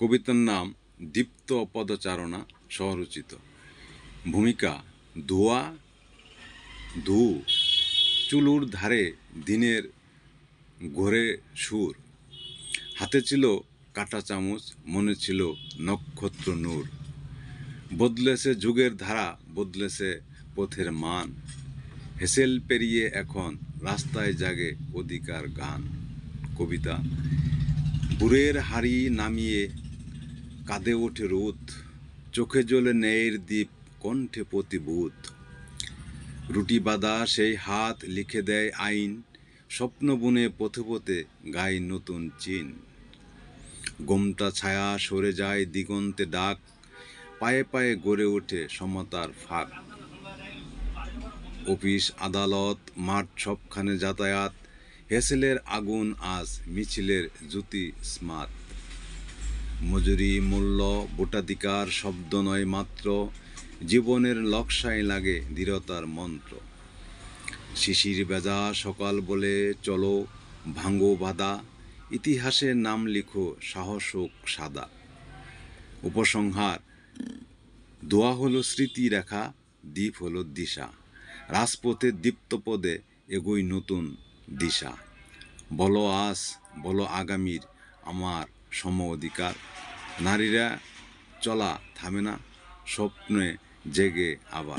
কবিতার নাম দীপ্ত পদচারণা সহরচিত ভূমিকা, ধোয়া, ধু, চুলুর ধারে দিনের ঘোরে সুর। হাতে ছিল কাটা চামচ, মনে ছিল নক্ষত্র নূর। বদলেছে যুগের ধারা, বদলেছে পথের মান। হেসেল পেরিয়ে এখন রাস্তায় জাগে অধিকার গান। কবিতা, বুড়ের হাড়ি নামিয়ে কাঁদে ওঠে রোদ, চোখে জ্বলে ন্যায়ের দ্বীপ, কণ্ঠে প্রতিভূত রুটি বাঁধা সেই হাত লিখে দেয় আইন, স্বপ্ন বুনে পথে পথে গায়ে নতুন চিন। গোমটা ছায়া সরে যায় দিগন্তে ডাক, পায়ে পায়ে গড়ে ওঠে সমতার ফাঁক। অফিস, আদালত, মাঠ সবখানে যাতায়াত, হেসেলের আগুন আজ মিছিলের জ্যোতি স্মাত। মজুরি, মূল্য, ভোটাধিকার, শব্দ নয় মাত্র, জীবনের লক্ষ্যায় লাগে দৃঢ়তার মন্ত্র। শিশির বেজা, সকাল বলে চলো, ভাঙ্গো বাদা ইতিহাসের নাম লিখো সাহসক সাদা। উপসংহার, দোয়া হলো স্মৃতি রেখা, দ্বীপ হলো দিশা। রাজপথে দীপ্ত পদে এগোই নতুন দিশা। বলো আজ, বলো আগামীর, আমার সম অধিকার নারীরা চলা থামে না স্বপ্নে জেগে আবার।